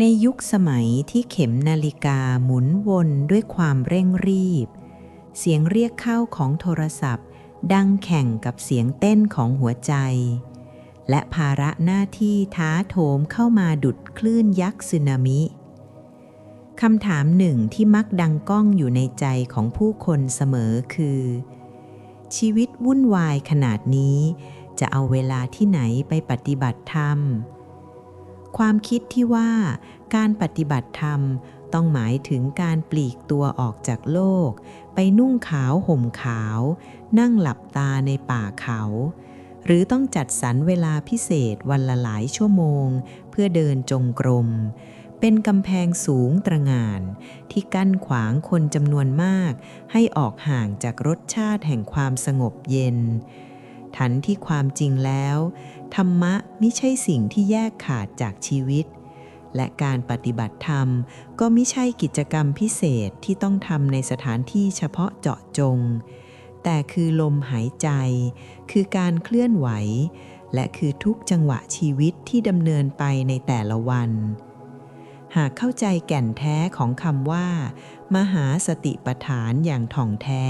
ในยุคสมัยที่เข็มนาฬิกาหมุนวนด้วยความเร่งรีบ เสียงเรียกเข้าของโทรศัพท์ ดังแข่งกับเสียงเต้นของหัวใจ และภาระหน้าที่ท้าโถมเข้ามาดุดคลื่นยักษ์สึนามิคำถามหนึ่งที่มักดังก้องอยู่ในใจของผู้คนเสมอคือ ชีวิตวุ่นวายขนาดนี้ จะเอาเวลาที่ไหนไปปฏิบัติธรรม ความคิดที่ว่าการปฏิบัติธรรมต้องหมายถึงการปลีกตัวออกจากโลก ไปนุ่งขาวห่มขาว นั่งหลับตาในป่าเขา หรือต้องจัดสรรเวลาพิเศษวันละหลายชั่วโมง เพื่อเดินจงกรม เป็นกำแพงสูงตระงาน ที่กั้นขวางคนจำนวนมาก ให้ออกห่างจากรสชาติแห่งความสงบเย็น ทันที่ความจริงแล้ว ธรรมะไม่ใช่สิ่งที่แยกขาดจากชีวิต และการปฏิบัติธรรมก็ไม่ใช่กิจกรรมพิเศษที่ต้องทำในสถานที่เฉพาะเจาะจง แต่คือลมหายใจ คือการเคลื่อนไหว และคือทุกจังหวะชีวิตที่ดำเนินไปในแต่ละวัน หากเข้าใจแก่นแท้ของคำว่า มหาสติปฐานอย่างถ่องแท้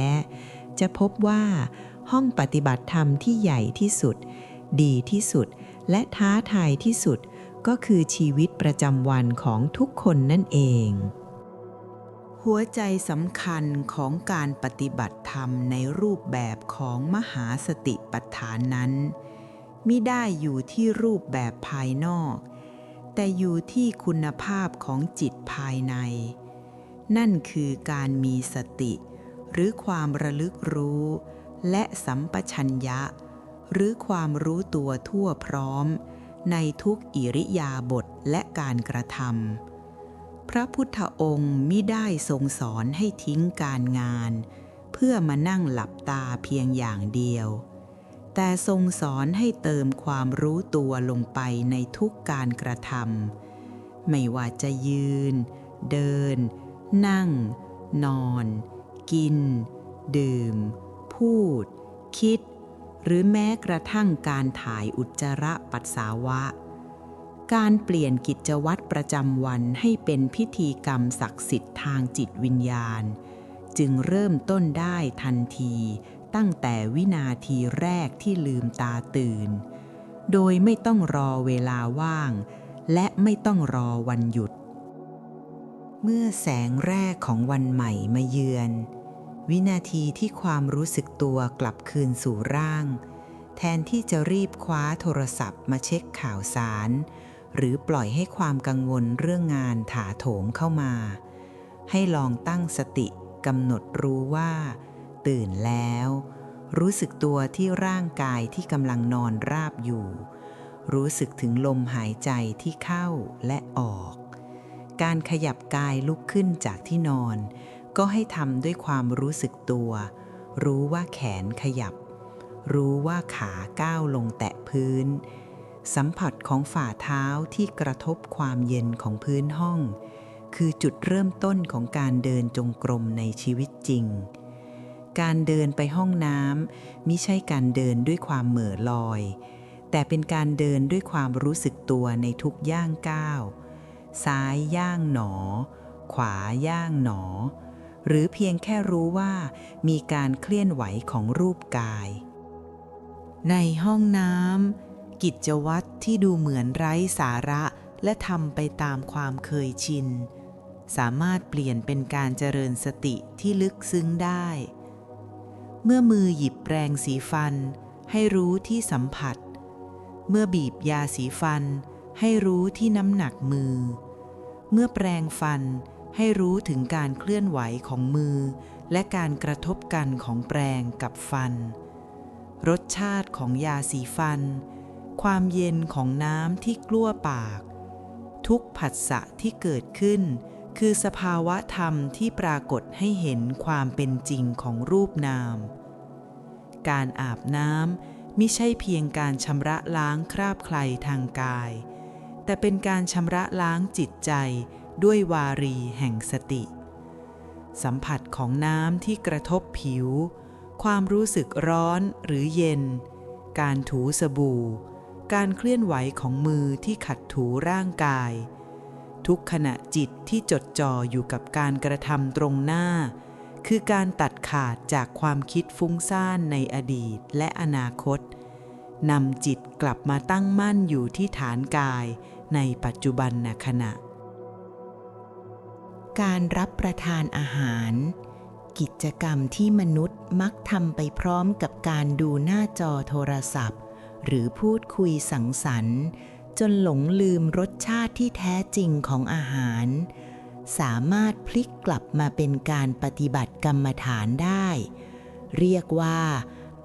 จะพบว่า ห้องปฏิบัติธรรมที่ใหญ่ที่สุด ดีที่สุด และท้าทายที่สุดก็คือชีวิตประจำวันของทุกคนนั่นเอง หัวใจสำคัญของการปฏิบัติธรรมในรูปแบบของมหาสติปัฏฐานนั้นมิได้อยู่ที่รูปแบบภายนอก แต่อยู่ที่คุณภาพของจิตภายใน นั่นคือการมีสติ หรือความระลึกรู้ และสัมปชัญญะ หรือความรู้ตัวทั่วพร้อม ในทุกอิริยาบถและการกระทำพระพุทธองค์มิได้ทรงสอนให้ทิ้งการงาน เพื่อมานั่งหลับตาเพียงอย่างเดียว แต่ทรงสอนให้เติมความรู้ตัวลงไปในทุกการกระทำไม่ว่าจะยืน เดิน นั่ง นอน กิน ดื่ม พูด คิด หรือแม้กระทั่งการถ่ายอุจจาระปัสสาวะ การเปลี่ยนกิจวัตรประจำวันให้เป็นพิธีกรรมศักดิ์สิทธิ์ทางจิตวิญญาณ จึงเริ่มต้นได้ทันทีตั้งแต่วินาทีแรกที่ลืมตาตื่น โดยไม่ต้องรอเวลาว่าง และไม่ต้องรอวันหยุด เมื่อแสงแรกของวันใหม่มาเยือน วินาทีที่ความรู้สึกตัวกลับคืนสู่ร่าง แทนที่จะรีบคว้าโทรศัพท์มาเช็คข่าวสาร หรือปล่อยให้ความกังวลเรื่องงานถาโถมเข้ามา ให้ลองตั้งสติกำหนดรู้ว่า ตื่นแล้ว รู้สึกตัวที่ร่างกายที่กำลังนอนราบอยู่ รู้สึกถึงลมหายใจที่เข้าและออก การขยับกายลุกขึ้นจากที่นอน ก็ให้ทำด้วยความรู้สึกตัว รู้ว่าแขนขยับ รู้ว่าขาก้าวลงแตะพื้น สัมผัสของฝ่าเท้าที่กระทบความเย็นของพื้นห้อง คือจุดเริ่มต้นของการเดินจงกรมในชีวิตจริง การเดินไปห้องน้ำมิใช่การเดินด้วยความเหม่อลอย แต่เป็นการเดินด้วยความรู้สึกตัวในทุกย่างก้าว ซ้ายย่างหนอ ขวาย่างหนอ หรือเพียงแค่รู้ว่ามีการเคลื่อนไหวของรูปกาย ในห้องน้ำกิจวัตรที่ดูเหมือนไร้สาระและทำไปตามความเคยชิน สามารถเปลี่ยนเป็นการเจริญสติที่ลึกซึ้งได้ เมื่อมือหยิบแปรงสีฟัน ให้รู้ที่สัมผัส เมื่อบีบยาสีฟัน ให้รู้ที่น้ำหนักมือ เมื่อแปรงฟัน ให้รู้ถึงการเคลื่อนไหวของมือ และการกระทบกันของแปรงกับฟัน รสชาติของยาสีฟัน ความเย็นของน้ำที่กลั้วปาก ทุกผัสสะที่เกิดขึ้น คือสภาวะธรรมที่ปรากฏให้เห็นความเป็นจริงของรูปนาม การอาบน้ำมิใช่เพียงการชำระล้างคราบใครทางกาย แต่เป็นการชำระล้างจิตใจ ด้วยวารีแห่งสติ สัมผัสของน้ำที่กระทบผิว ความรู้สึกร้อนหรือเย็น การถูสบู่ การเคลื่อนไหวของมือที่ขัดถูร่างกาย ทุกขณะจิตที่จดจ่ออยู่กับการกระทำตรงหน้า คือการตัดขาดจากความคิดฟุ้งซ่านในอดีตและอนาคตนำจิตกลับมาตั้งมั่นอยู่ที่ฐานกายในปัจจุบันนขณะ การรับประทานอาหาร กิจกรรมที่มนุษย์มักทำไปพร้อมกับการดูหน้าจอโทรศัพท์ หรือพูดคุยสังสรรค์ จนหลงลืมรสชาติที่แท้จริงของอาหาร สามารถพลิกกลับมาเป็นการปฏิบัติกรรมฐานได้ เรียกว่า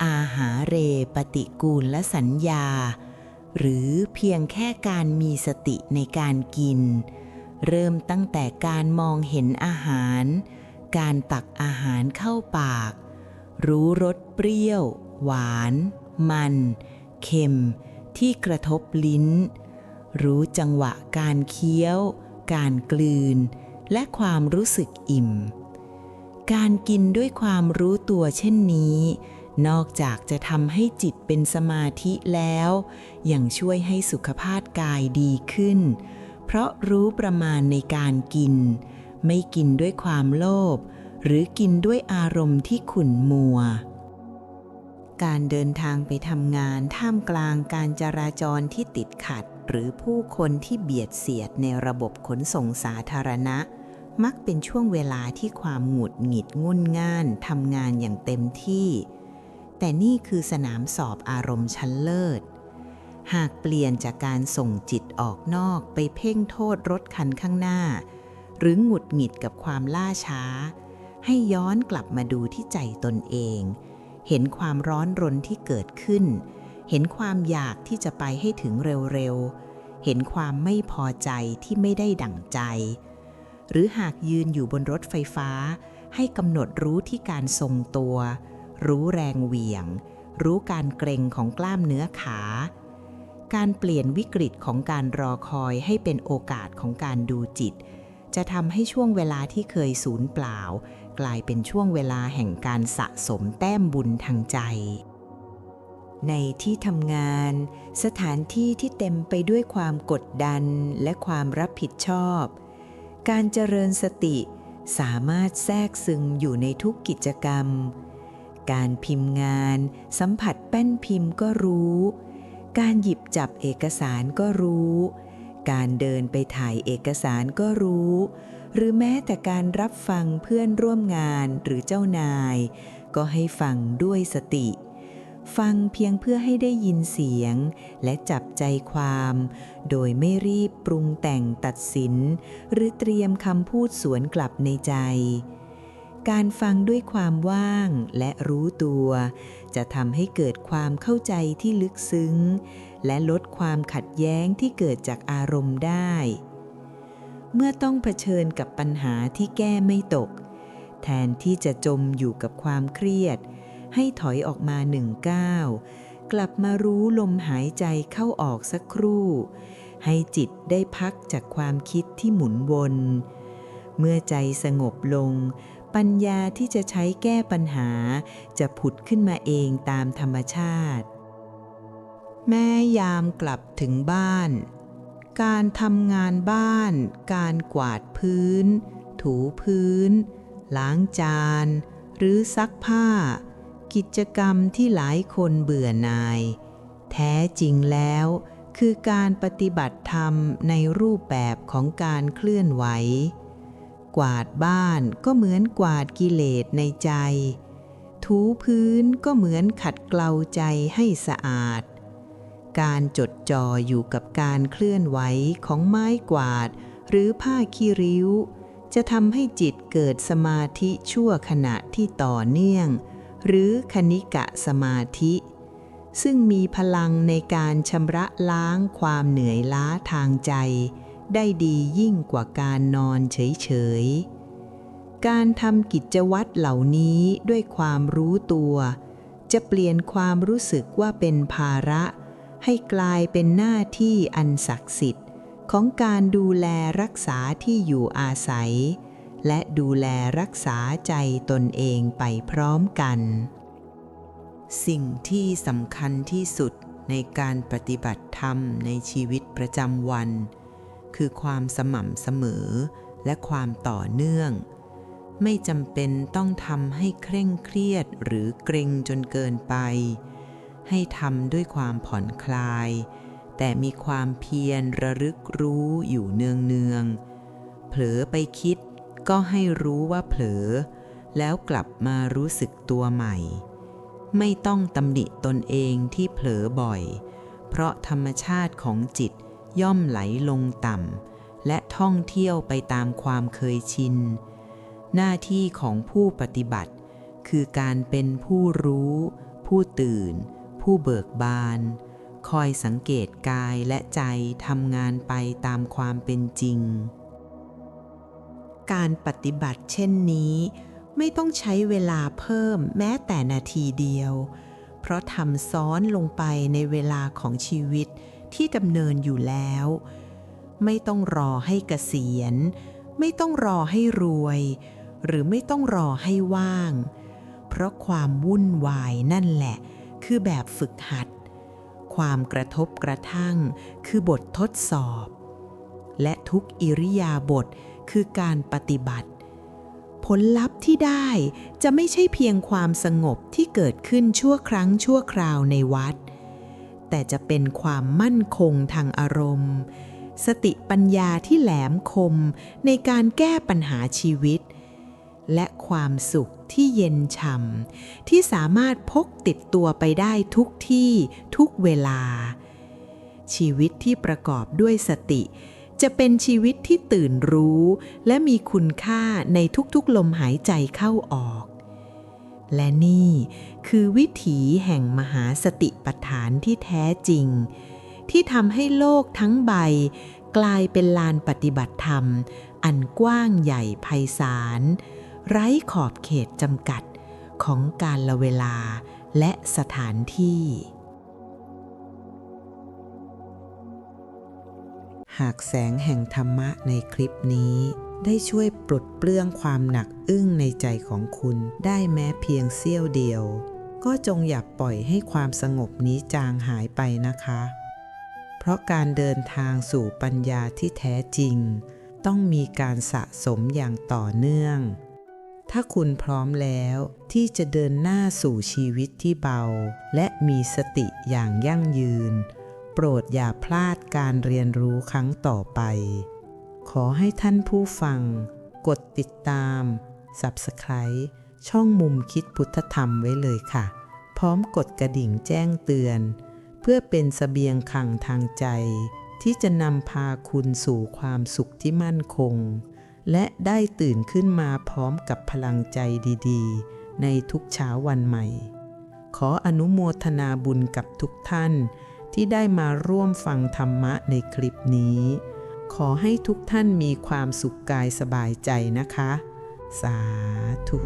อาหาเรปฏิกูลและสัญญา หรือเพียงแค่การมีสติในการกิน เริ่มตั้งแต่การมองเห็นอาหาร การตักอาหารเข้าปาก รู้รสเปรี้ยว หวาน มัน เค็ม ที่กระทบลิ้น รู้จังหวะการเคี้ยว การกลืน และความรู้สึกอิ่ม การกินด้วยความรู้ตัวเช่นนี้ นอกจากจะทำให้จิตเป็นสมาธิแล้ว ยังช่วยให้สุขภาพกายดีขึ้น เพราะรู้ประมาณในการกิน ไม่กินด้วยความโลภหรือกินด้วยอารมณ์ที่ขุ่นมัว การเดินทางไปทำงานท่ามกลางการจราจรที่ติดขัด หรือผู้คนที่เบียดเสียดในระบบขนส่งสาธารณะ มักเป็นช่วงเวลาที่ความหงุดหงิดงุนง่านทำงานอย่างเต็มที่ แต่นี่คือสนามสอบอารมณ์ชั้นเลิศ หากเปลี่ยนจากการส่งจิตออกนอกไปเพ่งโทษรถคันข้างหน้า หรือหงุดหงิดกับความล่าช้า ให้ย้อนกลับมาดูที่ใจตนเอง เห็นความร้อนรนที่เกิดขึ้น เห็นความอยากที่จะไปให้ถึงเร็วๆ เห็นความไม่พอใจที่ไม่ได้ดั่งใจ หรือหากยืนอยู่บนรถไฟฟ้า ให้กำหนดรู้ที่การทรงตัว รู้แรงเหวี่ยง รู้การเกร็งของกล้ามเนื้อขา การเปลี่ยนวิกฤตของการรอคอยให้เป็นโอกาสของการดูจิต จะทำให้ช่วงเวลาที่เคยสูญเปล่า กลายเป็นช่วงเวลาแห่งการสะสมแต้มบุญทางใจ ในที่ทำงาน สถานที่ที่เต็มไปด้วยความกดดันและความรับผิดชอบ การเจริญสติสามารถแทรกซึมอยู่ในทุกกิจกรรม การพิมพ์งาน สัมผัสแป้นพิมพ์ก็รู้ การหยิบจับเอกสารก็รู้ การเดินไปถ่ายเอกสารก็รู้ หรือแม้แต่การรับฟังเพื่อนร่วมงานหรือเจ้านาย ก็ให้ฟังด้วยสติ ฟังเพียงเพื่อให้ได้ยินเสียง และจับใจความ โดยไม่รีบปรุงแต่งตัดสิน หรือเตรียมคำพูดสวนกลับในใจ การฟังด้วยความว่างและรู้ตัว จะทำให้เกิดความเข้าใจที่ลึกซึ้ง และลดความขัดแย้งที่เกิดจากอารมณ์ได้ เมื่อต้องเผชิญกับปัญหาที่แก้ไม่ตก แทนที่จะจมอยู่กับความเครียด ให้ถอยออกมาหนึ่งก้าวกลับมารู้ลมหายใจเข้าออกสักครู่ ให้จิตได้พักจากความคิดที่หมุนวน เมื่อใจสงบลง ปัญญาที่จะใช้แก้ปัญหา จะผุดขึ้นมาเองตามธรรมชาติ แม่ยามกลับถึงบ้าน การทำงานบ้าน การกวาดพื้น ถูพื้น ล้างจาน หรือซักผ้า กิจกรรมที่หลายคนเบื่อหน่าย แท้จริงแล้วคือการปฏิบัติธรรมในรูปแบบของการเคลื่อนไหว กวาดบ้านก็เหมือนกวาดกิเลสในใจ ถูพื้นก็เหมือนขัดเกลาใจให้สะอาด การจดจ่ออยู่กับการเคลื่อนไหวของไม้กวาด หรือผ้าคีริ้ว จะทำให้จิตเกิดสมาธิชั่วขณะที่ต่อเนื่อง หรือคณิกะสมาธิ ซึ่งมีพลังในการชำระล้างความเหนื่อยล้าทางใจ ได้ดียิ่งกว่าการนอนเฉยๆ การทำกิจวัตรเหล่านี้ด้วยความรู้ตัว จะเปลี่ยนความรู้สึกว่าเป็นภาระ ให้กลายเป็นหน้าที่อันศักดิ์สิทธิ์ ของการดูแลรักษาที่อยู่อาศัย และดูแลรักษาใจตนเองไปพร้อมกัน สิ่งที่สำคัญที่สุดในการปฏิบัติธรรมในชีวิตประจำวัน คือความสม่ำเสมอและความต่อเนื่อง ไม่จำเป็นต้องทำให้เคร่งเครียดหรือเกรงจนเกินไป ให้ทำด้วยความผ่อนคลาย แต่มีความเพียรระลึกรู้อยู่เนืองเนืองๆเผลอไปคิดก็ให้รู้ว่าเผลอ แล้วกลับมารู้สึกตัวใหม่ ไม่ต้องตำหนิตนเองที่เผลอบ่อย เพราะธรรมชาติของจิต ย่อมไหลลงต่ำ และท่องเที่ยวไปตามความเคยชิน หน้าที่ของผู้ปฏิบัติ คือการเป็นผู้รู้ ผู้ตื่น ผู้เบิกบาน คอยสังเกตกายและใจทำงานไปตามความเป็นจริง การปฏิบัติเช่นนี้ไม่ต้องใช้เวลาเพิ่มแม้แต่นาทีเดียว เพราะทำซ้อนลงไปในเวลาของชีวิต ที่ดำเนินอยู่แล้ว ไม่ต้องรอให้เกษียณ ไม่ต้องรอให้รวย หรือไม่ต้องรอให้ว่าง เพราะความวุ่นวายนั่นแหละ คือแบบฝึกหัด ความกระทบกระทั่ง คือบททดสอบ และทุกอิริยาบถคือการปฏิบัติ ผลลัพธ์ที่ได้จะไม่ใช่เพียงความสงบที่เกิดขึ้นชั่วครั้งชั่วคราวในวัด แต่จะเป็นความมั่นคงทางอารมณ์ สติปัญญาที่แหลมคมในการแก้ปัญหาชีวิต และความสุขที่เย็นฉ่ำที่สามารถพกติดตัวไปได้ทุกที่ทุกเวลา ชีวิตที่ประกอบด้วยสติ จะเป็นชีวิตที่ตื่นรู้ และมีคุณค่าในทุกๆลมหายใจเข้าออก และนี่คือวิถีแห่งมหาสติปัฏฐานที่แท้จริง ที่ทำให้โลกทั้งใบ กลายเป็นลานปฏิบัติธรรม อันกว้างใหญ่ไพศาล ไร้ขอบเขตจำกัดของการละเวลาและสถานที่ หากแสงแห่งธรรมะในคลิปนี้ ได้ช่วยปลดเปลื้องความหนักอึ้งในใจของคุณได้แม้เพียงเสี้ยวเดียว ก็จงอย่าปล่อยให้ความสงบนี้จางหายไปนะคะ เพราะการเดินทางสู่ปัญญาที่แท้จริง ต้องมีการสะสมอย่างต่อเนื่อง ถ้าคุณพร้อมแล้วที่จะเดินหน้าสู่ชีวิตที่เบา และมีสติอย่างยั่งยืน โปรดอย่าพลาดการเรียนรู้ครั้งต่อไป ขอให้ท่านผู้ฟัง กดติดตาม Subscribe ช่องมุมคิดพุทธธรรมไว้เลยค่ะ พร้อมกดกระดิ่งแจ้งเตือน เพื่อเป็นสเสบียงขังทางใจ ที่จะนำพาคุณสู่ความสุขที่มั่นคง และได้ตื่นขึ้นมาพร้อมกับพลังใจดีๆ ในทุกเช้าวันใหม่ ขออนุโมทนาบุญกับทุกท่าน ที่ได้มาร่วมฟังธรรมะในคลิปนี้ ขอให้ทุกท่านมีความสุขกายสบายใจนะคะ สาธุ